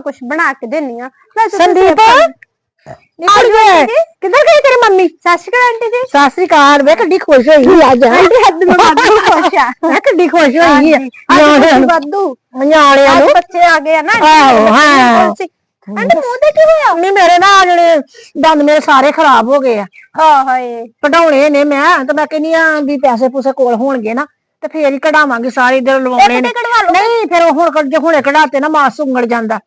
ਕੁਝ ਬਣਾ ਕੇ ਦੇਣੀ ਆ। ਮੈਂ ਤਾਂ ਸੰਦੀਪ ਕਿੱਧਰ ਗਈ ਤੇਰੀ ਮੰਮੀ? ਸਤਿ ਸ਼੍ਰੀ ਅਕਾਲ ਆਂਟੀ ਜੀ। ਸਤਿ ਸ੍ਰੀ ਅਕਾਲ ਵੇ ਕਿੱਡੀ ਖੁਸ਼ ਹੋਈ ਅੱਜ। ਆਂਟੀ ਹੱਦ ਨੂੰ ਵਾਧੂ ਖੁਸ਼ ਆ। ਮੈਂ ਕਿੱਡੀ ਖੁਸ਼ ਹੋਈ ਆ ਨਿਆਣਿਆਂ ਨੂੰ। ਵਾਧੂ। ਨਿਆਣਿਆਂ ਨੂੰ। ਬੱਚੇ ਆ ਗਏ ਆ ਨਾ ਆਹੋ, ਹਾਂ। ਆਂਟੀ ਮੂੰਹ ਤੇ ਕੀ ਹੋਇਆ? ਨਹੀਂ ਮੇਰੇ ਨਾ ਜਿਹੜੇ ਦੰਦ ਮੇਰੇ ਸਾਰੇ ਖਰਾਬ ਹੋ ਗਏ ਆ। ਹਾਂ ਹਾਏ। ਕਢਾਉਣੇ ਨੇ ਮੈਂ ਤੇ ਮੈਂ ਕਹਿੰਦੀ ਆ ਵੀ ਪੈਸੇ ਪੂਸੇ ਕੋਲ ਹੋਣਗੇ ਨਾ ਤੇ ਫੇਰ ਹੀ ਕਢਾਵਾਂਗੇ ਸਾਰੇ ਇਧਰ ਲਵਾਉਣੇ ਨੇ। ਨਹੀਂ ਫਿਰ ਹੁਣ ਜੇ ਹੁਣੇ ਕਢਾਤੇ ਨਾ ਮਾਸ ਸੁੰਗੜ ਜਾਂਦਾ।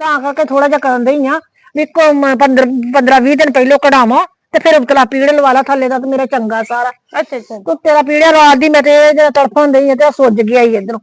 ਤਾਂ ਕਰਕੇ ਥੋੜਾ ਜਿਹਾ ਕਰਨ ਹੀ ਆ ਵੀ 15 15 20 ਦਿਨ ਪਹਿਲੋਂ ਕਢਾਵਾਂ ਤੇ ਫਿਰ ਉਤਲਾ ਪੀੜ ਲਵਾ ਲਾ ਥੱਲੇ ਦਾ ਤੇ ਮੇਰਾ ਚੰਗਾ ਸਾਰਾ। ਅੱਛਾ ਅੱਛਾ। ਕੁੱਤੇ ਦਾ ਪੀੜਿਆ ਰਾਤ ਦੀ ਮੈਂ ਤੇ ਜਿਹੜਾ ਤੜਫਣ ਡਈ ਆ ਤੇ ਸੁੱਜ ਗਿਆ ਹੀ ਇਧਰੋਂ।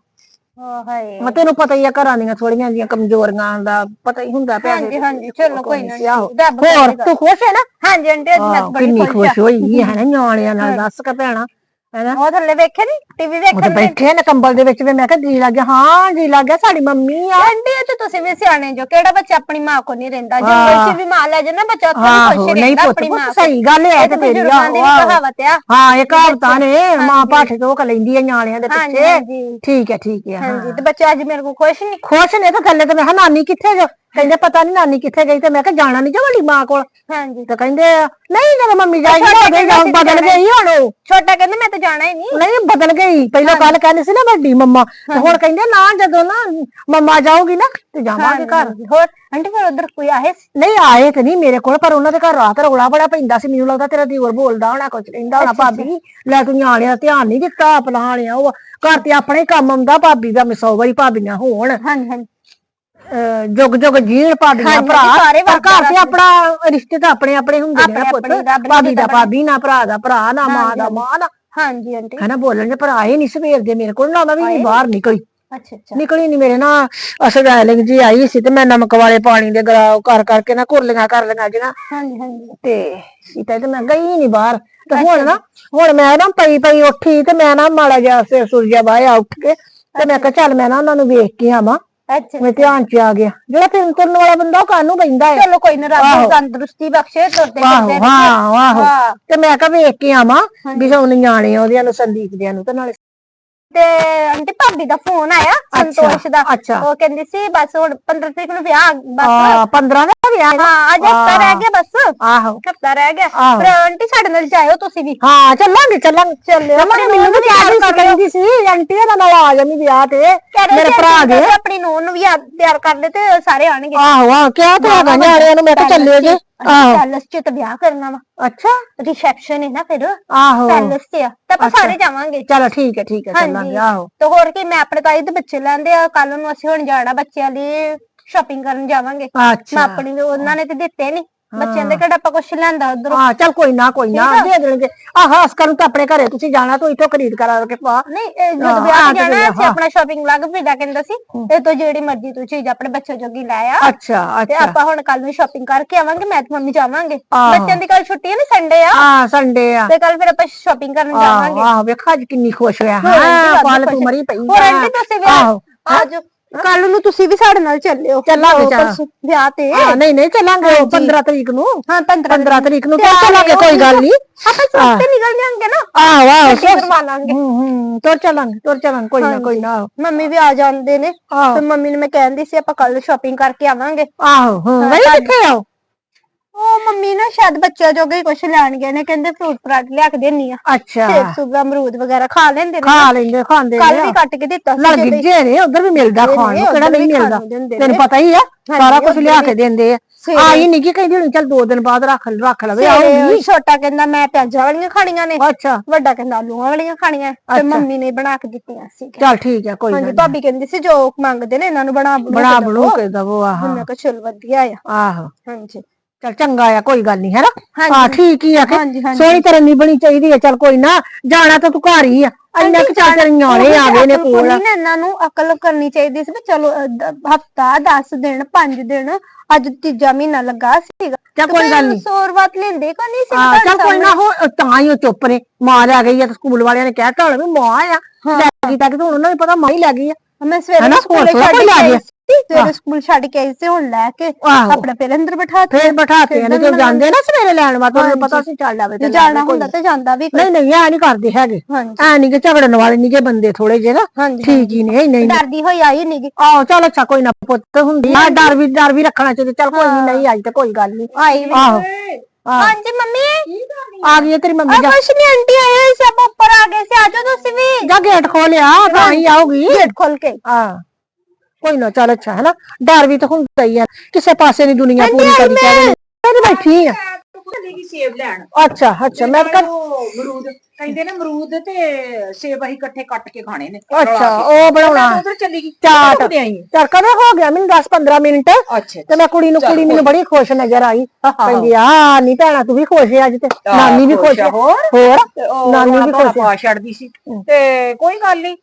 ਹਾਂ ਹਾਏ। ਮੈਂ ਤੈਨੂੰ ਪਤਾ ਹੀ ਆ ਘਰਾਂ ਦੀਆਂ ਥੋੜੀਆਂ ਜੀਆਂ ਕਮਜ਼ੋਰੀਆਂ ਦਾ ਪਤਾ ਹੀ ਹੁੰਦਾ ਪਿਆ ਹਾਂਜੀ ਹਾਂਜੀ ਚਲੋ ਕੋਈ ਨਾ। ਹੋਰ। ਤੂੰ ਖੁਸ਼ ਹੈ ਨਾ? ਹਾਂਜੀ ਅੱਜ ਮੈਂ ਬੜੀ ਖੁਸ਼ ਹੋਈ ਹੈ ਨਾ ਨਿਆਣਿਆਂ ਨਾਲ ਦੱਸ ਕੇ ਭੈਣਾ। ਹੈਨਾ? ਉਹ ਥੱਲੇ ਵੇਖਿਆ ਨੀ? ਟੀਵੀ ਉਹ ਤਾਂ ਵੇਖਣ ਦੇ? ਬੈਠੇ ਨੇ ਕੰਬਲ ਦੇ ਵਿੱਚ ਵੀ। ਮੈਂ ਕਿਹਾ ਜੀ ਲੱਗ ਗਿਆ। ਹਾਂ ਜੀ ਲੱਗ ਗਿਆ। ਸਾਡੀ ਮੰਮੀ ਆ। ਆਂਟੀ ਇਹ ਤੇ ਤੁਸੀਂ ਵੀ ਸਿਆਣੇ ਜੋ। ਕਿਹੜਾ ਬੱਚਾ ਆਪਣੀ ਮਾਂ ਕੋ ਨਹੀਂ ਰਹਿੰਦਾ? ਜੰਗਲ 'ਚ ਵੀ ਮਾਂ ਲੈ ਜਾਣਾ ਬੱਚਾ ਉੱਥੇ ਵੀ ਆਹੋ ਖੁਸ਼ ਨਹੀਂ ਰਹਿੰਦਾ ਪੁੱਤ ਆਪਣੀ ਮਾਂ ਪੁੱਤ। ਸਹੀ ਗੱਲ ਹੈ ਇਹ ਤੇ ਤੇਰੀ ਬਜ਼ੁਰਗਾਂ ਦੀ ਵੀ ਆਹੋ। ਕਹਾਵਤ ਆ। ਹਾਂ ਇਹ ਕਹਾਵਤਾਂ ਨੇ। ਮਾਂ ਪਾਠ ਤੋਂ ਕ ਲੈਂਦੀ ਹੈ ਨਿਆਣਿਆਂ ਦੇ ਹਾਂਜੀ ਪਿੱਛੇ। ਹਾਂਜੀ ਠੀਕ ਹੈ ਠੀਕ ਹੈ। ਹਾਂਜੀ ਹਾਂ ਤੇ ਬੱਚਾ ਅੱਜ ਮੇਰੇ ਕੋਲ ਖੁਸ਼ ਨਹੀਂ ਖੁਸ਼ ਨੇ ਤਾਂ ਥੱਲੇ ਤੇ। ਮੈਂ ਕਿਹਾ ਨਾਨੀ ਕਿੱਥੇ ਜੋ? ਕਹਿੰਦੇ ਪਤਾ ਨਹੀਂ ਨਾਨੀ ਕਿੱਥੇ ਗਈ ਤੇ ਮੈਂ ਕਿਹਾ ਜਾਣਾ ਨਹੀਂ ਜੋ ਵੱਡੀ ਮਾਂ ਕੋਲ। ਹਾਂਜੀ। ਤੇ ਕਹਿੰਦੇ ਨਹੀਂ ਜਦੋਂ ਮੰਮੀ ਜਾਏਗੀ ਤਾਂ ਕਹਿੰਦੇ ਜਾਓ ਸੀ ਬਦਲ ਗਈ ਹੁਣ ਉਹ। ਛੋਟਾ ਕਹਿੰਦਾ ਮੈਂ ਤਾਂ ਜਾਣਾ ਹੀ ਨਹੀਂ। ਨਹੀਂ ਬਦਲ ਗਈ। ਪਹਿਲਾਂ ਕੱਲ ਕਹਿੰਦੇ ਸੀ ਨਾ ਵੱਡੀ ਮੰਮਾ। ਤੇ ਹੁਣ ਕਹਿੰਦੇ ਨਾ ਜਦੋਂ ਨਾ ਮੰਮਾ ਜਾਊਗੀ ਨਾ ਤੇ ਜਾਵਾਂਗੇ ਘਰ। ਹੋਰ ਆਂਟੀ ਫਿਰ ਉਧਰ ਕੋਈ ਆਏ? ਸੀ? ਨਹੀਂ ਆਏ ਤੇ ਨਹੀਂ ਮੇਰੇ ਕੋਲ ਪਰ ਉਹਨਾਂ ਦੇ ਘਰ ਰਾਤ ਰੌਲਾ ਬੜਾ ਪੈਂਦਾ ਸੀ। ਮੈਨੂੰ ਲੱਗਦਾ ਤੇਰਾ ਦਿਓਰ ਬੋਲਦਾ ਹੋਣਾ ਕੁਝ ਕਹਿੰਦਾ ਹੋਣਾ ਭਾਬੀ। ਲੈ ਤੂੰ ਨਿਆਣਿਆਂ ਦਾ ਧਿਆਨ ਨਹੀਂ ਦਿੱਤਾ ਫਲਾਣਿਆ ਉਹ। ਘਰ ਤੇ ਆਪਣੇ ਹੀ ਕੰਮ ਆਉਂਦਾ ਭਾਬੀ ਦਾ ਮੈਂ ਸੌ ਵਾਰੀ ਭਾਬੀਆਂ ਹੋਣ। ਹਾਂਜੀ ਹਾਂਜੀ। ਜੁਗ ਜੁਗ ਜੀਣ ਭਾਬੀਆਂ ਹਾਂਜੀ, ਭਰਾ। ਸਾਰੇ ਪਰ ਘਰ ਤੇ ਆਪਣਾ ਰਿਸ਼ਤੇ ਤਾਂ ਆਪਣੇ ਆਪਣੇ ਹੁੰਦੇ ਨੇ ਆਪਣੇ ਪੁੱਤ। ਆਪਣੇ ਰੱਬ ਨੇ ਭਾਬੀ ਦਾ ਦਿੱਤਾ ਭਾਬੀ ਨਾ ਭਰਾ ਦਾ ਭਰਾ ਨਾ ਮਾਂ ਦਾ ਮਾਂ ਨਾ। ਹਾਂਜੀ। ਆਂਟੀ। ਹਨਾ ਬੋਲਣ ਦੇ ਪਰ ਆਏ ਨਹੀਂ ਸਵੇਰ ਦੇ ਮੇਰੇ ਕੋਲ ਨਾ ਮੈਂ ਵੀ ਨੀ ਬਾਹਰ ਨਿਕਲੀ। ਅੱਛਾ ਅੱਛਾ। ਨਿਕਲੀ ਨਹੀਂ ਮੇਰੇ ਨਾ ਅਸਗਾਲਿੰਗ ਜੀ ਆਈ ਸੀ ਤੇ ਮੈਂ ਨਮਕ ਵਾਲੇ ਪਾਣੀ ਦੇ ਗਲਾਵ ਕਰ ਕਰਕੇ ਨਾ ਕੁਰਲੀਆਂ ਕਰ ਲਈਆਂ ਜਿਹਾ ਹਾਂਜੀ ਹਾਂਜੀ। ਤੇ ਸੀਤਾ ਤੇ ਮੈਂ ਗਈ ਨਹੀਂ ਬਾਹਰ। ਤੇ ਹੁਣ ਨਾ ਹੁਣ ਮੈਂ ਨਾ ਪਈ ਪਈ ਉੱਠੀ ਤੇ ਮੈਂ ਨਾ ਮਾੜਾ ਜਿਹਾ ਸਿਰ ਸੁਰਜਾ ਬਾਇਆ ਉੱਠ ਕੇ। ਤੇ ਮੈਂ ਕਿਹਾ ਚੱਲ ਮੈਂ ਨਾ ਉਹਨਾਂ ਨੂੰ ਵੇਖ ਕੇ ਆਵਾਂ। ਅੱਛਾ। ਮੇਰੇ ਧਿਆਨ ਚ ਆ ਗਿਆ। ਜਿਹੜਾ ਫਿਰਨ ਤੁਰਨ ਵਾਲਾ ਬੰਦਾ ਉਹ ਕਾਨੂੰ ਬੈਂਦਾ ਹੈ? ਚਲੋ ਕੋਈ ਨਾ ਰੱਬ ਤੰਦਰੁਸਤੀ ਬਖਸ਼ੇ ਤੁਰਦੇ ਆਹੋ ਫਿਰਦੇ ਹਾਂ ਆਹੋ। ਤੇ ਮੈਂ ਕਿਹਾ ਵੇਖ ਕੇ ਆਵਾਂ ਵੀ ਹੁਣ ਨਿਆਣੇ ਉਹਦਿਆਂ ਨੂੰ ਸੰਦੀਪ ਦਿਆਂ ਨੂੰ ਤੇ ਨਾਲੇ ਤੇ ਆਂਟੀ ਭਾਬੀ ਦਾ ਫੋਨ ਆਇਆ ਸੰਤੋਸ਼ ਦਾ। ਅੱਛਾ। ਉਹ ਕਹਿੰਦੀ ਸੀ ਬਸ ਹੁਣ 15 ਤਰੀਕ ਨੂੰ ਵਿਆਹ ਬਸ। ਆ 15 ਦਾ ਵਿਆਹ ਹੈ ਨਾ? ਹਾਂ ਅੱਜ ਹਫਤਾ ਰਹਿ ਗਿਆ ਬਸ। ਆਹੋ। ਹਫਤਾ ਰਹਿ ਗਿਆ। ਆਹੋ। ਪਰ ਆਂਟੀ ਸਾਡੇ ਨਾਲ ਜਾਇਓ ਤੁਸੀਂ ਵੀ। ਹਾਂ ਚੱਲਾਂਗੇ ਚੱਲਾਂਗੇ। ਚੱਲਿਓ ਚੱਲਾਂਗੇ ਮੈਨੂੰ ਵੀ ਕਹਿ ਸੀ ਕਹਿੰਦੀ ਸੀ ਆਂਟੀ ਦਾ ਨਾਲ ਆ ਜਾਣੀ ਵਿਆਹ ਤੇ ਮੇਰੇ ਭਰਾ ਦੇ। ਆਪਣੀ ਨੂੰਹ ਨੂੰ ਵੀ ਆ- ਤਿਆਰ ਕਰ ਲੈ ਤੇ ਸਾਰੇ ਆਣਗੇ। ਆਹੋ ਆਹੋ ਕਿਹਾ ਤੇ ਹੈਗਾ ਨਿਆਣਿਆਂ ਨੂੰ ਮੈਂ ਕਿਹਾ ਚੱਲਿਓ ਜੇ। ਆਹੋ। ਪੈਲਸ ਚ ਤਾਂ ਵਿਆਹ ਕਰਨਾ ਵਾ। ਅੱਛਾ ਰਿਸੈਪਸ਼ਨ ਹੈ ਨਾ ਫਿਰ। ਆਹੋ। ਪੈਲਸ ਤੇ ਆ। ਤਾਂ ਆਪਾਂ ਸਾਰੇ ਜਾਵਾਂਗੇ। ਚਲੋ ਠੀਕ ਹੈ ਠੀਕ ਹੈ ਚੱਲਾਂਗੇ ਆਹੋ। ਤੇ ਹੋਰ ਕੀ ਮੈਂ ਆਪਣੇ ਤਾਈ ਦੇ ਬੱਚੇ ਲੈਂਦੇ ਆ। ਕੱਲ ਨੂੰ ਅਸੀਂ ਹੁਣ ਜਾਣਾ ਬੱਚਿਆਂ ਲਈ ਸ਼ਾਪਿੰਗ ਕਰਨ ਜਾਵਾਂਗੇ। ਮੈਂ ਅੱਛਾ ਆਪਣੀ ਉਹਨਾਂ ਨੇ ਤੇ ਦਿੱਤੇ ਨਹੀਂ ਬੱਚਿਆਂ ਦੇ ਕਿਹੜਾ ਆਪਾਂ ਕੁਛ ਲੈਂਦਾ ਉਧਰੋਂ? ਹਾਂ ਚੱਲ ਕੋਈ ਨਾ ਕੋਈ ਨਾ ਦੇ ਦੇਣਗੇ। ਆ ਹਾਸ ਕਰਨ ਤਾਂ ਆਪਣੇ ਘਰੇ ਤੁਸੀਂ ਜਾਣਾ ਤੂੰ ਇੱਥੋਂ ਖਰੀਦ ਕਰਾ ਕੇ ਪਾ। ਨਹੀਂ ਇਹ ਜਦੋਂ ਹਾਂ, ਵਿਆਹ ਤੇ ਤੇ ਜਾਣਾ ਅਸੀਂ ਆਪਣਾ ਸ਼ਾਪਿੰਗ ਲੱਗ ਵੀਦਾ ਕਹਿੰਦਾ ਸੀ। ਇਹ ਤੋਂ ਜਿਹੜੀ ਮਰਜ਼ੀ ਤੂੰ ਚੀਜ਼ ਆਪਣੇ ਬੱਚੇ ਜੋਗੀ ਲੈ ਆ। ਅੱਛਾ ਤੇ ਅੱਛਾ। ਆਪਾਂ ਹੁਣ ਕੱਲ ਨੂੰ ਸ਼ਾਪਿੰਗ ਕਰਕੇ ਆਵਾਂਗੇ ਮੈਂ ਤੇ ਮੰਮੀ ਜਾਵਾਂਗੇ। ਬੱਚਿਆਂ ਦੀ ਕੱਲ ਛੁੱਟੀ ਹੈ ਨਾ ਸੰਡੇ ਆ। ਆ ਸੰਡੇ ਆ। ਤੇ ਕੱਲ ਫਿਰ ਆਪਾਂ ਸ਼ਾਪਿੰਗ ਕਰਨ ਜਾਵਾਂਗੇ। ਆਹੋ ਵੇਖ ਅੱਜ ਕਿੰਨੀ ਖੁਸ਼ ਹੋਇਆ। ਹਾਂ ਪਾਲ ਤੂੰ ਮਰੀ ਪਈ ਹੋਰ। ਆਂਟੀ ਤੁਸੀਂ ਵੀ ਆਹੋ। ਅੱਜ ਕੱਲ ਨੂੰ ਤੁਸੀਂ ਵੀ ਸਾਡੇ ਨਾਲ ਚੱਲਿਓ। ਚੱਲਾਂਗੇ। ਪਰਸੋਂ ਵਿਆਹ ਤੇ। ਹਾਂ ਨਹੀਂ ਨਹੀਂ ਚੱਲਾਂਗੇ 15 ਤਰੀਕ ਨੂੰ। ਹਾਂ 15 15 ਤਰੀਕ ਨੂੰ। ਚੱਲਾਂਗੇ ਕੋਈ ਗੱਲ ਨਹੀਂ। ਆਪਾਂ ਤੇ ਨਿਕਲ ਜਾਾਂਗੇ ਨਾ। ਆਹੋ ਕਰਵਾ ਲਾਂਗੇ। ਹੂੰ ਹੂੰ ਤੁਰ ਚੱਲਾਂਗੇ ਤੁਰ ਚੱਲਾਂਗੇ ਕੋਈ ਨਾ ਕੋਈ ਨਾ। ਮੰਮੀ ਵੀ ਆ ਜਾਂਦੇ ਨੇ। ਤੇ ਮੰਮੀ ਨੂੰ ਮੈਂ ਕਹਿੰਦੀ ਸੀ ਆਪਾਂ ਕੱਲ ਸ਼ਾਪਿੰਗ ਕਰਕੇ ਆਵਾਂਗੇ। ਆਹੋ ਹਾਂ। ਵਈ ਕਿੱਥੇ ਆਓ? ਉਹ ਮੰਮੀ ਨਾ ਸ਼ਾਇਦ ਬੱਚਾ ਜੋਗੇ ਹੀ ਕੁਝ ਲੈਣ ਗਏ ਨੇ ਕਹਿੰਦੇ ਫਰੂਟ ਫਰਾਟ ਲਿਆ ਕੇ ਦੇਣੀ ਆ। ਅੱਛਾ। ਸੇਬ ਸੁਬ ਅਮਰੂਦ ਵਗੈਰਾ ਖਾ ਲੈਂਦੇ ਨੇ। ਖਾ ਲੈਂਦੇ ਖਾਂਦੇ ਕੱਲ ਵੀ ਕੱਟ ਕੇ ਦਿੱਤਾ ਸੀ ਲੱਗ ਗਿੱਜੇ ਨੇ ਉਧਰ ਵੀ ਮਿਲਦਾ ਖਾਣ ਨੂੰ ਕਿਹੜਾ ਨਹੀਂ ਮਿਲਦਾ। ਤੈਨੂੰ। ਪਤਾ ਹੀ ਆ ਸਾਰਾ ਕੁਝ ਲਿਆ। ਕੇ ਦਿੰਦੇ ਆ। ਆਈ ਨਹੀਂ ਕਿ ਕਹਿੰਦੀ ਹੁਣ ਚੱਲ ਦੋ ਦਿਨ ਬਾਅਦ ਰੱਖ ਰੱਖ ਲਵੇ ਆਉਂਗੀ ਛੋਟਾ ਕਹਿੰਦਾ ਮੈਂ ਪਿਆਜ਼ਾਂ ਵਾਲੀਆਂ ਖਾਣੀਆਂ ਨੇ ਅੱਛਾ। ਵੱਡਾ ਕਹਿੰਦਾ ਆਲੂਆਂ ਵਾਲੀਆਂ ਖਾਣੀਆਂ ਤੇ। ਮੰਮੀ ਨੇ ਬਣਾ ਕੇ ਦਿੱਤੀਆਂ ਸੀ। ਚੱਲ ਠੀਕ ਹੈ ਕੋਈ ਹਾਂਜੀ ਭਾਬੀ ਕਹਿੰਦੀ ਸੀ ਜੋ ਮੰਗਦੇ ਨੇ ਇਹਨਾਂ ਨੂੰ ਬਣਾ। ਬਣਾ ਬਣੂ ਕੇ ਦਵੋ ਆਹ। ਮੈਂ ਕਿਹਾ ਚਲ ਵਧੀਆ ਆ। ਆਹੋ। ਹਾਂਜੀ। ਚੱਲ ਚੰਗਾ ਆ ਕੋਈ ਗੱਲ ਨਹੀਂ ਹੈ ਨਾ ਹਾਂਜੀ। ਹਾਂ ਠੀਕ ਹੀ ਆ ਕਿ ਹਾਂਜੀ, ਹਾਂਜੀ। ਸੋਹਣੀ ਤਰ੍ਹਾਂ ਨਿਭਣੀ ਚਾਹੀਦੀ ਹੈ ਚੱਲ ਕੋਈ ਨਾ ਜਾਣਾ ਤਾਂ ਤੂੰ ਘਰ ਹੀ ਆ। ਇੰਨਾ ਕਿ ਨਿਆਣੇ ਵੀ ਆ ਗਏ ਨੇ ਕੋਲ। ਨਾ ਇਹਨਾਂ ਨੂੰ ਅਕਲ ਕਰਨੀ ਚਾਹੀਦੀ ਸੀ ਵੀ ਚਲੋ ਹਫਤਾ 10 ਦਿਨ 5 ਦਿਨ ਅੱਜ ਤੀਜਾ ਮਹੀਨਾ ਲੱਗਾ ਸੀਗਾ। ਚੱਲ ਕੋਈ ਗੱਲ ਨਹੀਂ ਸੌਰਵਤ ਲੈਂਦੇ ਕੋ ਨਹੀਂ ਸੀ ਤੁਹਾਡੇ ਚੱਲ ਕੋਈ ਨਾ ਹੋ ਤਾਂ ਹੀ ਉਹ ਚੁੱਪ ਨੇ। ਮਾਂ ਲੈ ਗਈ ਆ ਤੇ ਸਕੂਲ ਵਾਲਿਆਂ ਨੇ ਕਹਿਤਾ ਹੁਣ ਵੀ ਮਾਂ ਆ। ਲੈ ਗਈ ਤਾਂ ਕਿ ਹੁਣ ਉਹਨਾਂ ਨੂੰ ਪਤਾ ਮਾਂ ਹੀ ਲੈ ਗਈ ਆ। ਮੈਂ ਸਵੇਰੇ ਹਨਾ, ਸਕੂਲੇ ਹੋਰ ਥੋੜ੍ਹਾ ਛੱਡ ਕੋਈ ਕੇ ਆ ਆਈ ਗਿਆ। ਸਵੇਰੇ ਸਵੇਰੇ ਸਕੂਲ ਛੱਡ ਕੇ ਆਈ ਸੀ ਹੁਣ ਲੈ ਕੇ ਆਪਣਾ ਫਿਰ ਅੰਦਰ ਬਿਠਾ ਦਿੱਤਾ। ਫੇਰ ਬਿਠਾ ਕੇ ਨੇ ਤੇ ਜਾਂਦੇ ਨਾ ਸਵੇਰੇ ਲੈਣ ਵਾ ਤੁਹਾਨੂੰ। ਪਤਾ ਸੀ ਚੱਲ ਆਵੇ ਜੇ ਤੇ ਜਾਣਾ ਹੁੰਦਾ ਤੇ ਜਾਂਦਾ ਵੀ। ਨਹੀਂ ਨਹੀਂ ਐ ਨਹੀਂ ਕਰਦੇ ਹੈਗੇ। ਐ ਨਹੀਂ ਕਿ ਝਗੜਨ ਵਾਲੇ ਨਹੀਂ ਕਿ ਬੰਦੇ ਥੋੜੇ ਜਿਹੇ ਨਾ। ਠੀਕ ਹੀ ਨੇ ਨਹੀਂ ਨਹੀਂ। ਡਰਦੀ ਹੋਈ ਆਈ ਨੀਗੀ। ਆਹੋ ਚੱਲ ਅੱਛਾ ਕੋਈ ਨਾ ਪੁੱਤ ਹੁੰਦੀ ਆ ਡਰ ਵੀ ਡਰ ਵੀ ਰੱਖਣਾ ਚਾਹੀਦਾ ਚੱਲ ਕੋਈ ਨਹੀਂ ਨਹੀਂ ਅੱਜ ਤੇ ਕੋਈ ਗੱਲ ਨਹੀਂ ਆਈ ਵੀ ਹਾਂਜੀ ਮੰਮੀ। ਆ ਗਈ ਤੇਰੀ ਮੰਮੀ ਜਾ। ਕੁਛ ਨਹੀਂ ਆਂਟੀ ਆਏ ਹੋਏ ਸੀ ਆਪਾਂ ਉੱਪਰ ਆ ਗਏ ਸੀ ਆਜੋ ਤੁਸੀਂ ਵੀ। ਜਾ ਗੇਟ ਖੋਲਿਆ ਤਾਂ ਹੀ ਆਉਗੀ ਗੇਟ ਖੋਲ ਕੇ। ਹਾਂ। ਕੋਈ ਨਾ ਚੱਲ ਅੱਛਾ ਹੈ ਨਾ ਡਰ ਵੀ ਤਾਂ ਹੁੰਦਾ ਹੀ ਆ ਕਿਸੇ ਪਾਸੇ ਨਹੀਂ ਦੁਨੀਆ ਪੂਰੀ ਕਰੀ ਕਹਿ ਮੈਂ ਬੈਠੀ ਆ। ਚਲੀ ਗਈ ਸੇਬ ਲੈਣ ਅੱਛਾ ਅੱਛਾ ਮੈਂ ਕਰ ਉਹ ਅਮਰੂਦ ਕਹਿੰਦੇ ਨੇ ਅਮਰੂਦ ਤੇ ਸੇਬ ਅਸੀਂ ਇਕੱਠੇ ਕੱਟ ਕੇ ਖਾਣੇ ਨੇ। ਅੱਛਾ ਉਹ ਬਣਾਉਣਾ। ਉਧਰ ਚਲੀ ਗਈ ਚਾਟ ਕਦੋਂ ਆਈ ਚੱਲ ਕਦੇ ਹੋ ਗਿਆ? ਮੈਨੂੰ 10 15 ਮਿੰਟ। ਅੱਛਾ ਤੇ ਮੈਂ ਕੁੜੀ ਨੂੰ ਕੁੜੀ ਮੈਨੂੰ ਬੜੀ ਖੁਸ਼ ਨਜ਼ਰ ਆਈ। ਕਹਿੰਦੀ ਆ ਨਹੀਂ ਭੈਣਾ ਤੂੰ ਵੀ ਖੁਸ਼ ਹੈ ਅੱਜ ਤੇ। ਨਾਨੀ ਵੀ ਖੁਸ਼ ਹੈ ਹੋਰ? ਨਾਨੀ ਵੀ। ਪਾ ਛੱਡਦੀ ਸੀ। ਤੇ ਕੋਈ ਗੱਲ ਨਹੀਂ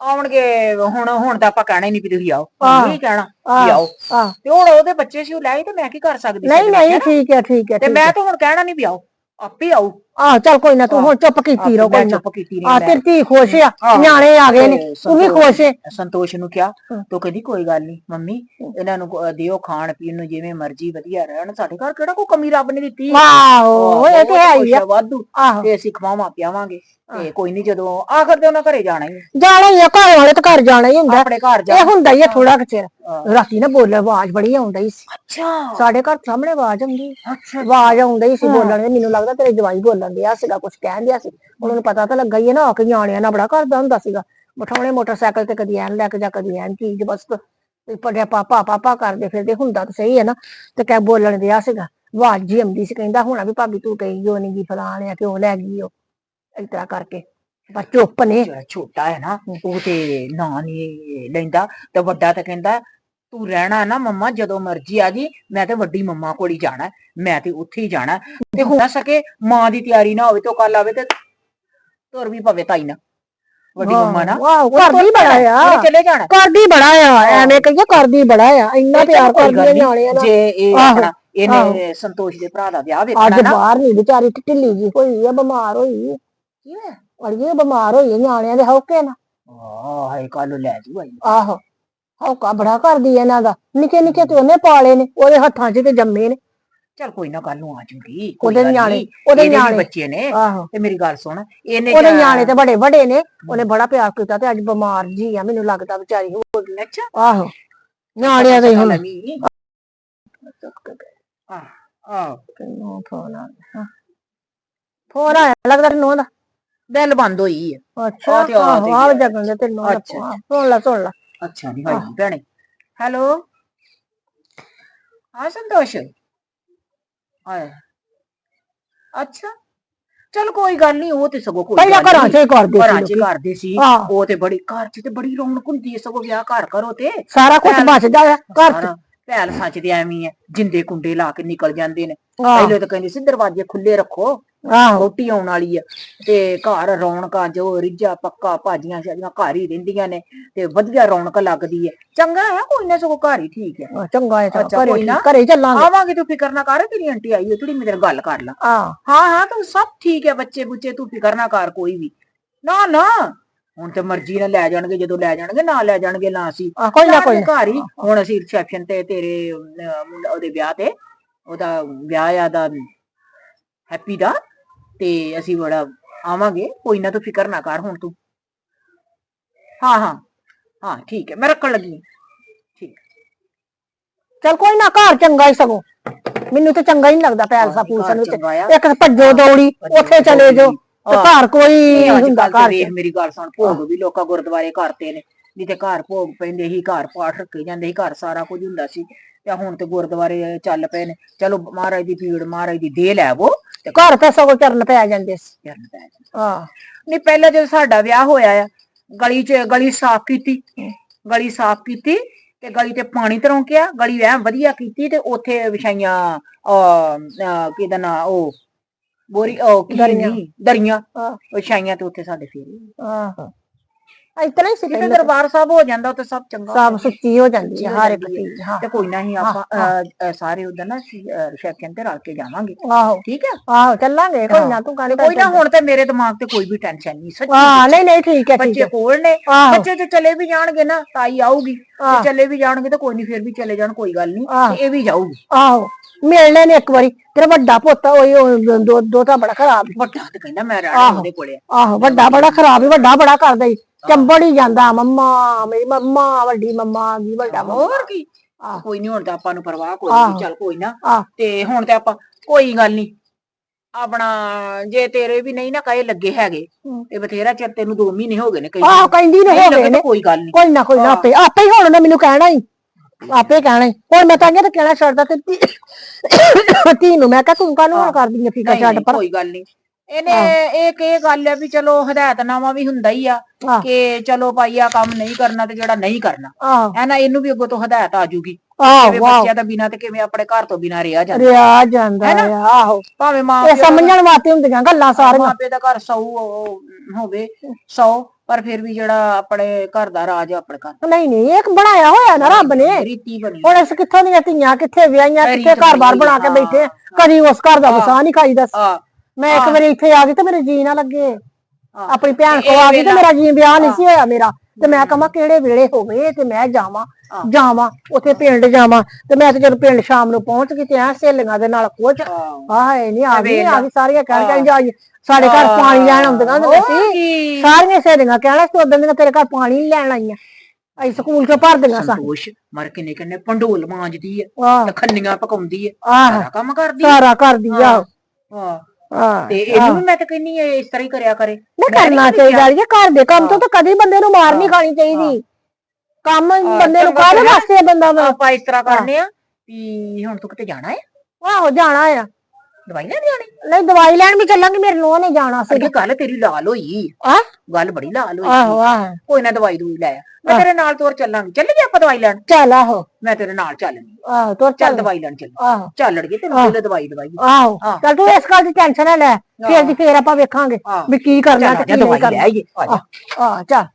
ਆਉਣਗੇ ਹੁਣ ਹੁਣ ਤਾਂ ਆਪਾਂ ਕਹਿਣਾ ਹੀ ਨਹੀਂ ਵੀ ਤੁਸੀਂ ਆਓ ਆਹ। ਨਹੀਂ ਕਹਿਣਾ। ਵੀ ਆਓ ਤੇ ਹੁਣ ਉਹਦੇ ਬੱਚੇ ਸੀ ਉਹ ਲੈ ਆਈ ਤੇ ਮੈਂ ਕੀ ਕਰ ਸਕਦੀ ਸੀ ਨਹੀਂ ਨਹੀਂ ਠੀਕ ਹੈ ਠੀਕ ਹੈ ਤੇ ਠੀਕ ਮੈਂ। ਤਾਂ ਹੁਣ ਕਹਿਣਾ ਨਹੀਂ ਵੀ ਆਓ ਆਪੇ ਆਓ ਆਹ ਚੱਲ ਕੋਈ ਨਾ ਤੂੰ ਹੁਣ ਚੁੱਪ ਕੀਤੀ ਰਹੋ ਕੋਈ ਨਾ। ਚੁੱਪ ਕੀਤੀ ਆ ਰਹੀ ਤੇਰੀ ਧੀ ਖੁਸ਼ ਆ। ਨਿਆਣੇ ਆ ਗਏ ਨੇ ਤੇ ਵੀ ਖੁਸ਼ ਹੈ ਸੰਤੋਸ਼ ਨੂੰ ਕਿਹਾ। ਤੋ ਕਹਿੰਦੀ ਕੋਈ ਗੱਲ ਨਹੀਂ ਮੰਮੀ ਇਹਨਾਂ ਨੂੰ ਦਿਓ ਖਾਣ ਪੀਣ ਨੂੰ ਜਿਵੇਂ ਮਰਜ਼ੀ ਵਧੀਆ ਰਹਿਣ ਸਾਡੇ ਘਰ ਕਿਹੜਾ ਕੋਈ ਕਮੀ ਰੱਬ ਨੇ ਦਿੱਤੀ? ਆਹੋ ਇਹ ਤੇ ਹੈ ਹੀ ਆ। ਆ, ਵਾਧੂ ਤੇ ਅਸੀਂ ਖਵਾਵਾਂ ਪਿਆਵਾਂਗੇ ਤੇ ਕੋਈ ਨਹੀਂ ਜਦੋਂ ਆਖਰ ਤੇ ਉਹਨਾਂ ਘਰੇ ਜਾਣਾ ਹੀ ਆ। ਜਾਣਾ ਹੀ ਆ ਘਰ ਵਾਲੇ ਤਾਂ ਘਰ ਜਾਣਾ ਹੀ ਹੁੰਦਾ। ਆਪਣੇ ਘਰ ਜਾ ਇਹ ਹੁੰਦਾ ਹੀ ਆ ਥੋੜਾ ਕੁ ਚਿਰ। ਰਾਤੀ ਨਾ ਬੋਲ ਆਵਾਜ਼ ਬੜੀ ਆਉਂਦਾ ਹੀ ਸੀ। ਅੱਛਾ। ਸਾਡੇ ਘਰ ਸਾਹਮਣੇ ਆਵਾਜ਼ ਆਉਂਦੀ। ਅੱਛਾ ਆਵਾਜ਼ ਆਉਂਦਾ ਸੀ। ਬੋਲਣ ਦੀ ਮੈਨੂੰ ਲੱਗਦਾ ਤੇਰੇ ਜਵਾਈ ਬੋਲਣ ਡਿਆ ਸੀਗਾ ਕੁਝ ਕਹਿਣ ਡਿਆ ਸੀ। ਉਹਨਾਂ ਨੂੰ ਪਤਾ ਤਾਂ ਲੱਗਾ ਹੀ ਹੈ ਨਾ ਆ ਨਿਆਣਿਆਂ ਨਾਲ ਬੜਾ ਕਰਦਾ ਹੁੰਦਾ ਸੀਗਾ। ਬਿਠਾਉਣੇ ਮੋਟਰਸਾਈਕਲ ਤੇ ਕਦੀ ਐਨ ਲੈ ਕੇ ਜਾ, ਕਦੀ ਐਨ ਚੀਜ਼, ਬਸ ਤੇ ਪੜਿਆ ਪਾਪਾ ਪਾਪਾ ਕਰਦੇ ਫਿਰਦੇ, ਹੁੰਦਾ ਤਾਂ ਸਹੀ ਹੈ ਨਾ। ਤੇ ਕਹਿ ਬੋਲਣ ਦਿਆ ਸੀਗਾ। ਆਵਾਜ਼ ਜੀ ਆਉਂਦੀ ਸੀ, ਕਹਿੰਦਾ ਹੁਣ ਵੀ ਭਾਬੀ ਤੂੰ ਕਹੀ ਹੋ ਨਹੀਂ ਫਲਾਣ ਆ ਕਿਉਂ ਲੈ ਗਈ ਉਹ ਇਸ ਤਰ੍ਹਾਂ ਕਰਕੇ। ਪਰ ਚੁੱਪ ਨੇ। ਜਿਹੜਾ ਛੋਟਾ ਹੈ ਨਾ, ਉਹ ਤੇ ਨਾਂ ਨਹੀਂ ਲੈਂਦਾ। ਤੇ ਵੱਡਾ ਤਾਂ ਕਹਿੰਦਾ ਤੂੰ ਰਹਿਣਾ ਨਾ ਮੰਮਾ ਜਦੋਂ ਮਰਜ਼ੀ ਆ ਜੀ। ਮੈਂ ਤੇ ਵੱਡੀ ਮੰਮਾ ਕੋਲ ਹੀ ਜਾਣਾ ਮੈਂ ਤੇ ਉੱਥੇ ਹੀ ਜਾਣਾ। ਤੇ ਹੋ ਨਾ ਸਕੇ ਮਾਂ ਦੀ ਤਿਆਰੀ ਨਾ ਹੋਵੇ ਤੇ ਉਹ ਕੱਲ ਆਵੇ ਤੇ ਤੁਰ ਵੀ ਪਵੇ ਤਾਈ ਨਾ ਵੱਡੀ ਮੰਮਾ ਨਾ। ਵਾਹ ਕਰਦੀ ਬੜਾ ਆ। ਚਲੇ ਜਾਣਾ? ਕਰਦੀ ਬੜਾ ਆ ਐਵੇਂ ਕਹੀਏ ਕਰਦੀ ਬੜਾ ਆ। ਇੰਨਾ ਪਿਆਰ ਕਰਦੀ ਆ ਨੀ, ਨਾਲ। ਜੇ ਇਹ ਆਪਣਾ ਇਹਨੇ ਸੰਤੋਸ਼ ਦੇ ਭਰਾ ਦਾ ਵਿਆਹ ਅੱਜ ਵੇਖਣਾ ਨਾ। ਬਾਹਰ ਨਹੀਂ ਵਿਚਾਰੀ ਢਿੱਲੀ ਜੀ ਹੋਈ ਆ ਬਿਮਾਰ ਹੋਈ। ਕੀ ਹੋਇਆ ਅੜੀਏ ਬਿਮਾਰ ਹੋਈ ਨਿਆਣਿਆਂ ਦੇ ਹੌਕੇ ਨਾ ਆਹ ਹਾਏ ਕੱਲ ਲੈ ਜੂ ਆਈ ਆਹੋ। ਹੌਕਾ ਬੜਾ ਕਰਦੀ ਆ ਇਹਨਾਂ ਦਾ। ਨਿੱਕੇ ਨਿੱਕੇ ਤੇ ਉਹਨੇ ਪਾਲੇ ਨੇ ਉਹਦੇ ਹੱਥਾਂ 'ਚ ਤੇ ਜੰਮੇ ਨੇ। ਚਲ ਕੋਈ ਨਾ ਕੱਲ ਨੂੰ ਆ ਜੂਗੀ ਉਹਦੇ ਨਿਆਣੇ ਉਹਦੇ ਨਿਆਣੇ। ਬੱਚੇ ਨੇ ਆਹੋ। ਤੇ ਮੇਰੀ ਗੱਲ ਸੁਣ ਇਹਨੇ ਉਹਦੇ ਕਿਆ- ਨਿਆਣੇ ਤੇ ਬੜੇ ਵੱਡੇ ਨੇ ਉਹਨੇ ਬੜਾ ਪਿਆਰ ਕੀਤਾ ਤੇ ਅੱਜ ਬਿਮਾਰ ਜੀ ਆ ਮੈਨੂੰ ਲੱਗਦਾ ਵਿਚਾਰੀ ਹੋ ਗਈ ਅੱਛਾ। ਆਹੋ। ਨਿਆਣਿਆਂ ਦੇ ਹੁਣ। ਨਹੀਂ ਆਹ ਆਹ ਕਿੰਨਾ ਫੋਨ ਆ ਗਿਆ। ਫੋਨ ਆਇਆ ਲੱਗਦਾ ਤੈਨੂੰ ਦਾ ਬੈਲ ਬੰਦ ਹੋਈ ਹੈ ਅੱਛਾ ਤੇ ਤੇ ਆਹ। ਜਗਨ ਦੇ ਤੈਨੂੰ ਅੱਛਾ, phone। ਸੁਣ ਲੈ ਸੁਣ ਲੈ। ਅੱਛਾ ਨਹੀਂ ਹੋਈ ਭੈਣੇ। ਹੈਲੋ ਹਾਂ ਸੰਤੋਸ਼? ਆਏ। ਅੱਛਾ। ਚਲ ਕੋਈ ਗੱਲ ਨਹੀਂ ਉਹ ਤੇ ਸਗੋਂ ਕੋਈ ਪਹਿਲਾਂ ਘਰਾਂ। 'ਚ ਹੀ ਕਰਦੇ ਘਰਾਂ ਸੀ ਚ ਲੋਕੀ। ਕਰਦੇ ਸੀ। ਉਹ ਤੇ ਬੜੀ ਘਰ ਚ ਤੇ ਬੜੀ ਰੌਣਕ ਹੁੰਦੀ ਹੈ ਸਗੋਂ ਵਿਆਹ ਘਰ ਕਰੋ ਤੇ। ਸਾਰਾ ਕੁਝ ਭੈਣ- ਬਚਦਾ ਆ ਘਰ 'ਚ। ਸਾਰਾ ਭੈਲ ਸੱਚ ਤੇ ਐਵੇਂ ਹੀ ਹੈ ਜਿੰਦੇ ਕੁੰਡੇ ਲਾ ਕੇ ਨਿਕਲ ਜਾਂਦੇ ਨੇ। ਪਹਿਲੇ ਤਾਂ ਕਹਿੰਦੇ ਸੀ ਦਰਵਾਜ਼ੇ ਖੁੱਲੇ ਰੱਖੋ। ਆਹੋ ਰੋਟੀ ਆਉਣ ਵਾਲੀ ਆ। ਤੇ ਘਰ ਰੌਣਕਾਂ ਜੋ ਰਿੱਜਾ ਪੱਕਾ ਭਾਜੀਆਂ ਸ਼ਾਜੀਆਂ ਘਰ ਹੀ ਰਹਿੰਦੀਆਂ ਨੇ ਤੇ ਵਧੀਆ ਰੌਣਕ ਲੱਗਦੀ ਹੈ ਚੰਗਾ ਹੈ ਕੋਈ ਨਾ ਸਗੋਂ ਘਰ ਹੀ ਠੀਕ ਹੈ। ਚੰਗਾ ਹੈ ਅੱਛਾ, ਘਰੇ ਕੋਈ ਨਾ। ਘਰੇ ਚੱਲਾਂਗੇ। ਆਵਾਂਗੇ ਤੂੰ ਫਿਕਰ ਨਾ ਕਰ ਤੇਰੀ ਆਂਟੀ ਆਈ ਹੈ ਥੋੜੀ ਮੇਰੇ ਨਾਲ ਗੱਲ ਕਰ ਲਾ। ਆਹ ਹਾਂ ਹਾਂ ਤੂੰ ਸਭ ਠੀਕ ਹੈ ਬੱਚੇ ਬੁੱਚੇ ਤੂੰ ਫਿਕਰ ਨਾ ਕਰ ਕੋਈ ਵੀ। ਨਾ ਨਾ ਹੁਣ ਤੇ ਮਰਜ਼ੀ ਨਾਲ ਲੈ ਜਾਣਗੇ ਜਦੋਂ ਲੈ ਜਾਣਗੇ ਨਾ ਲੈ ਜਾਣਗੇ ਨਾ ਅਸੀਂ। ਕੋਈ ਨਾ ਕੋਈ ਨਾ। ਘਰ ਹੀ। ਹੁਣ ਅਸੀਂ ਰਿਸੈਪਸ਼ਨ ਤੇ ਤੇਰੇ ਅਹ, ਮੁੰਡਾ- ਉਹਦੇ ਵਿਆਹ ਤੇ ਉਹਦਾ ਵਿਆਹ ਆ ਦਾ ਹੈਪੀ ਦਾ। ਤੇ ਅਸੀਂ ਬੜਾ ਆਵਾਂਗੇ ਕੋਈ ਨਾ ਤੂੰ ਫਿਕਰ ਨਾ ਕਰ ਹੁਣ ਤੂੰ। ਹਾਂ ਹਾਂ ਹਾਂ ਠੀਕ ਹੈ ਮੈਂ ਰੱਖਣ ਲੱਗੀ। ਠੀਕ ਚੱਲ ਕੋਈ ਨਾ ਘਰ ਚੰਗਾ ਹੀ ਸਗੋਂ। ਮੈਨੂੰ ਤੇ ਚੰਗਾ ਹੀ ਨਹੀਂ ਲੱਗਦਾ ਪੈਲਸਾ ਘਰ ਪੂਲਸਾ ਵਿੱਚ। ਇੱਕ ਭੱਜੋ ਦੌੜੀ ਉੱਥੇ ਚਲੇ ਜਾਓ। ਤੇ। ਘਰ ਕੋਈ ਹੁੰਦਾ ਘਰ ਵੇਖ ਮੇਰੀ ਗੱਲ ਸੁਣ ਭੋਗ ਵੀ ਲੋਕਾਂ ਗੁਰਦੁਆਰੇ ਕਰਤੇ ਨੇ। ਨਹੀਂ ਤੇ ਘਰ ਭੋਗ ਪੈਂਦੇ ਸੀ ਘਰ ਪਾਠ ਰੱਖੇ ਜਾਂਦੇ ਸੀ ਘਰ ਸਾਰਾ ਕੁਝ ਹੁੰਦਾ ਸੀ। ਤੇ ਹੁਣ ਤੇ ਗੁਰਦੁਆਰੇ ਚੱਲ ਪਏ ਨੇ ਚਲੋ ਮਹਾਰਾਜ ਦੀ ਭੀੜ ਮਹਾਰਾਜ ਦੀ ਦੇ ਲੈਵੋ ਤੇ ਘਰ ਤੇ ਸਗੋਂ ਚਰਨ ਪੈ ਜਾਂਦੇ ਸੀ ਕਰਨ ਪੈ ਜਾਂਦਾ। ਆਹ ਨਹੀਂ ਪਹਿਲਾਂ ਜਦੋਂ ਸਾਡਾ ਵਿਆਹ ਹੋਇਆ ਆ ਗਲੀ 'ਚ ਗਲੀ ਸਾਫ਼ ਕੀਤੀ ਗਲੀ ਸਾਫ਼ ਕੀਤੀ ਤੇ ਗਲੀ ਤੇ ਪਾਣੀ ਤਰੋਂਕਿਆ ਗਲੀ ਐ ਵਧੀਆ ਕੀਤੀ ਤੇ ਉੱਥੇ ਵਿਛਾਈਆਂ ਅ ਕਿਹਦਾ ਨਾ ਉਹ ਬੋਰੀ ਉਹ ਕੀ ਦਰੀਆਂ। ਦਰੀਆਂ। ਵਿਛਾਈਆਂ ਤੇ ਉੱਥੇ ਸਾਡੇ ਫੇਰੇ ਆਹ ਇਤਨਾ ਹੀ ਸੀ ਕਿਤੇ ਪਹਿਲਾਂ ਦਰਬਾਰ ਸਾਹਿਬ ਹੋ ਜਾਂਦਾ ਤੇ ਸਭ ਚੰਗਾ ਸਭ ਸੁੱਚੀ ਹੋ ਜਾਂਦੀ ਹੈ ਹਰ ਇੱਕ। ਚੀਜ਼ ਤੇ ਕੋਈ ਨਾ ਹੀ ਆਪਾਂ ਸਾਰੇ ਉਧਰ ਨਾ ਰਿਸੈਪਸ਼ਨ ਤੇ ਰਲ ਕੇ ਜਾਵਾਂਗੇ। ਆਹੋ। ਠੀਕ ਹੈ ਆਹੋ ਚੱਲਾਂਗੇ ਕੋਈ ਨਾ ਤੂੰ ਗੱਲ ਕੋਈ ਨਾ ਹੁਣ ਤੇ ਮੇਰੇ ਦਿਮਾਗ ਤੇ ਕੋਈ ਵੀ ਟੈਨਸ਼ਨ ਨਹੀਂ ਸੱਚੀ ਹਾਂ ਨਹੀਂ ਨਹੀਂ ਠੀਕ ਹੈ ਬੱਚੇ ਕੋਲ ਨੇ ਬੱਚੇ ਤੇ ਚਲੇ ਵੀ ਜਾਣਗੇ ਨਾ ਤਾਈ ਆਊਗੀ। ਤੇ। ਚਲੇ ਵੀ ਜਾਣਗੇ ਤਾਂ ਕੋਈ ਨਹੀਂ ਫਿਰ ਵੀ ਚਲੇ ਜਾਣ ਕੋਈ ਗੱਲ ਨਹੀਂ ਇਹ ਵੀ ਜਾਊਗੀ। ਆਹੋ ਮਿਲਣੇ ਨੇ ਇੱਕ ਵਾਰੀ। ਤੇਰਾ ਵੱਡਾ ਪੁੱਤ ਉਹ ਉਹ ਦੋ ਦੋ ਤਾਂ ਬੜਾ ਖਰਾਬ। ਵੱਡਾ ਤੇ ਕਹਿੰਦਾ ਮੈਂ ਆਹੋ। ਉਹਦੇ ਕੋਲੇ ਆਹੋ ਵੱਡਾ ਬੜਾ ਖਰਾਬ ਹੀ ਵੱਡਾ ਬੜਾ ਕਰਦਾ ਹੀ ਚੰਬੜ ਹੀ ਜਾਂਦਾ ਮੰਮਾ ਮੇਰੀ ਮੰਮਾ ਵੱਡੀ ਮੰਮਾ ਗਈ ਵੱਡਾ ਮੰਮਾ ਹੋਰ ਕੀ ਆਹ। ਕੋਈ ਨਹੀਂ ਹੁਣ ਤਾਂ ਆਪਾਂ ਨੂੰ ਪਰਵਾਹ ਕੋਈ ਆਹੋ। ਨਹੀਂ ਚੱਲ ਕੋਈ ਨਾ ਆਹ। ਤੇ ਹੁਣ ਤੇ ਆਪਾਂ ਕੋਈ ਗੱਲ ਨਹੀਂ ਆਪਣਾ ਜੇ ਤੇਰੇ ਵੀ ਨਹੀਂ ਨਾ ਕਹੇ ਲੱਗੇ ਹੈਗੇ। ਤੇ ਬਥੇਰਾ ਚਿਰ ਤੈਨੂੰ 2 ਮਹੀਨੇ ਹੋ ਗਏ ਨੇ ਕਈ ਆਹੋ ਕਹਿੰਦੀ ਨੇ ਹੋ ਗਏ ਨੇ ਕੋਈ ਗੱਲ ਨਹੀਂ ਕੋਈ ਨਾ ਕੋਈ ਨਾ। ਆਪੇ ਆਪੇ ਹੀ ਹੁਣ ਉਹਨੇ ਮੈਨੂੰ ਕਹਿਣਾ ਹੀ ਆਪੇ ਕਹਿਣਾ ਹੀ ਹੁਣ ਮੈਂ ਤਾਂ ਕਹਿੰਦਾ ਕਹਿਣਾ ਛੱਡਦਾ ਤੇ ਧੀ- ਧੀ ਨੂੰ ਮੈਂ ਕਿਹਾ ਤੂੰ ਕਾਹਨੂੰ ਹੁਣ। ਕਰਦੀ ਆਂ ਫਿਕਰ ਨਹੀਂ ਛੱਡ ਨਹੀਂ, ਪਰ ਕੋਈ ਗੱਲ ਨਹੀਂ ਇਹਨੇ ਇੱਕ ਇਹ ਗੱਲ ਹੈ ਵੀ ਚਲੋ ਹਦਾਇਤਨਾਮਾ ਵੀ ਹੁੰਦਾ ਹੀ ਆ ਆਹ। ਕਿ ਚਲੋ ਭਾਈ ਆ ਕੰਮ ਨਹੀਂ ਕਰਨਾ ਤੇ ਜਿਹੜਾ ਨਹੀਂ ਕਰਨਾ। ਆਹੋ। ਹੈ ਨਾ ਇਹਨੂੰ ਵੀ ਅੱਗੋਂ ਤੋਂ ਹਦਾਇਤ ਆ ਜੂਗੀ ਆਹੋ ਕਿਵੇਂ ਵਾਹ। ਬੱਚਿਆਂ ਤੋਂ ਬਿਨਾ ਤੇ ਕਿਵੇਂ ਆਪਣੇ ਘਰ ਤੋਂ ਬਿਨਾ ਰਿਹਾ ਜਾਂਦਾ। ਰਿਆ ਜਾਂਦਾ ਹੈਨਾ? ਆ ਆਹੋ। ਭਾਵੇਂ ਮਾਂ ਇਹ ਪਿਓ ਦਾ- ਸਮਝਣ ਵਾਸਤੇ ਹੁੰਦੀਆਂ ਗੱਲਾਂ ਸਾਰੀਆਂ। ਮਾਪੇ ਦਾ ਘਰ ਸੌ ਹੋਵੇ ਸੌ ਪਰ ਫਿਰ ਵੀ ਜਿਹੜਾ ਆਪਣੇ ਘਰ ਦਾ ਰਾਜ ਆ ਆਪਣੇ ਘਰ ਨਹੀਂ ਨਹੀਂ ਇਹ ਬਣਾਇਆ ਹੋਇਆ ਨਾ ਰੱਬ ਨੇ। ਰੀਤੀ ਬਣੀ ਹੁਣ ਇਸ ਕਿੱਥੋਂ ਦੀਆਂ ਧੀਆਂ ਕਿੱਥੇ ਵਿਆਹੀਆਂ ਕਿੱਥੇ ਘਰ-ਬਾਰ ਬਣੀ ਬਣਾ ਕੇ ਹਾਂ। ਬੈਠੇ ਆ। ਕਦੀ ਉਸ ਘਰ ਦਾ ਵਸਾ ਨਹੀਂ ਖਾਈ ਦੱਸ ਆ ਮੈਂ ਇੱਕ। ਵਾਰੀ ਇੱਥੇ ਆ ਗਈ ਤੇ ਮੇਰੇ ਜੀ ਨਾ ਲੱਗੇ। ਆਪਣੀ ਭੈਣ ਤੇ ਕੋ ਇਹ ਆ ਗਈ ਤੇ ਮੇਰਾ ਜੀ ਵਿਆਹ ਨਹੀਂ ਸੀ ਹੋਇਆ ਮੇਰਾ। ਤੇ ਮੈਂ ਕਹਾਂ ਕਿਹੜੇ ਵੇਲੇ ਹੋਵੇ ਤੇ ਮੈਂ ਜਾਵਾਂ। ਜਾਵਾਂ ਉੱਥੇ ਪਿੰਡ ਜਾਵਾਂ। ਤੇ ਮੈਂ ਤੇ ਜਦੋਂ ਪਿੰਡ ਸ਼ਾਮ ਨੂੰ ਪਹੁੰਚ ਗਈ ਤੇ ਐ ਸਹੇਲੀਆਂ ਦੇ ਨਾਲ ਕੁਝ ਹਾਏ ਨਹੀਂ ਆ ਗਈ ਆ ਗਈ ਸਾਰੀਆਂ ਕਹਿਣ ਕਹਿਣ ਜਾ ਸਾਡੇ ਘਰ ਪਾਣੀ ਲੈਣ ਆਉਂਦੀਆਂ ਹੁੰਦੀਆਂ ਸੀ। ਸਾਰੀਆਂ ਸਹੇਲੀਆਂ ਕਹਿਣਾ ਸੀ ਉਦੋਂ ਦੀਆਂ ਤੇਰੇ ਘਰ ਪਾਣੀ ਨੀ ਲੈਣ ਆਈਆਂ। ਅਸੀਂ ਸਕੂਲ ਚੋਂ ਭਰਦੀਆਂ ਸਾਂ। ਸੰਤੋਸ਼ ਮਰ ਕਿੰਨੇ ਕਿੰਨੇ ਪੰਡੋਲ ਮਾਂਜਦੀ ਹੈ। ਆਹ ਖੰਨੀਆਂ ਪਕਾਉਂਦੀ ਆਹ। ਸਾਰਾ ਕੰਮ ਕਰਦੀ ਸਾਰਾ ਕਰਦੀ ਆ। ਹਾਂ। ਆਹ ਤੇ ਇਹਨੂੰ ਵੀ ਮੈਂ ਤਾਂ ਕਹਿੰਨੀ ਐ ਇਸ ਤਰ੍ਹਾਂ ਹੀ ਕਰਿਆ ਕਰੇ ਨੀ ਕਰਨਾ ਚਾਹੀਦਾ ਘਰ ਦੇ ਕੰਮ ਤੋਂ ਹਾਂ। ਤਾਂ ਕਦੀ ਬੰਦੇ ਨੂੰ ਮਾਰ ਨਹੀਂ ਹਾਂ। ਖਾਣੀ ਚਾਹੀਦੀ ਕੰਮ ਬੰਦੇ ਨੂੰ ਚੰਗਾ ਕਾਹਦੇ ਫਿਰ। ਵਾਸਤੇ ਆ ਬੰਦਾ? ਆਪਾਂ ਇਸ ਤਰ੍ਹਾਂ ਕਰਨੇ ਆ ਵੀ ਹੁਣ ਤੂੰ ਕਿਤੇ ਜਾਣਾ ਹੈ ਆਹੋ ਜਾਣਾ ਆ ਦਵਾਈ ਲੈਣ ਜਾਣੀ ਨਹੀਂ ਦਵਾਈ ਲੈਣ ਵੀ ਚੱਲਾਂਗੇ ਮੇਰੇ ਨੂੰਹ ਨੇ ਜਾਣਾ ਸੀ। ਅਗੇ ਤੇਰੀ ਲਾਲ ਹੋਈ। ਆ ਗੱਲ ਬੜੀ ਲਾਲ ਹੋਈ। ਆਹੋ ਆਹੋ। ਕੋਈ ਨਾ ਦਵਾਈ ਦੂਈ ਲੈ ਆ। ਮੈਂ। ਤੇਰੇ ਨਾਲ ਤੋਰ ਚੱਲਾਂਗੇ। ਚੱਲੀਏ ਆਪਾਂ ਦਵਾਈ ਲੈਣ? ਚੱਲ ਆਹੋ। ਮੈਂ ਤੇਰੇ ਨਾਲ ਚੱਲਣੀ। ਆਹੋ ਤੁਰ ਚੱਲ ਚੱਲ। ਦਵਾਈ ਲੈਣ ਚੱਲ ਆਹੋ। ਚੱਲ ਲੜੀਏ ਤੈਨੂੰ। ਪਹਿਲੇ ਦਵਾਈ ਦਵਾਈ ਆਹੋ। ਹਾਂ। ਚੱਲ ਤੂੰ ਇਸ ਗੱਲ ਦੀ ਟੈਨਸ਼ਨ ਨਾ ਲੈ। ਫੇਰ ਦੀ ਫੇਰ ਆਪਾਂ ਵੇਖਾਂਗੇ ਹਾਂ। ਵੀ ਕੀ ਕਰਨਾ ਤੇ ਕੀ ਨਹੀਂ ਦਵਾਈ ਲੈ ਕਰਨਾ। ਆਈਏ। ਆ ਚੱਲ।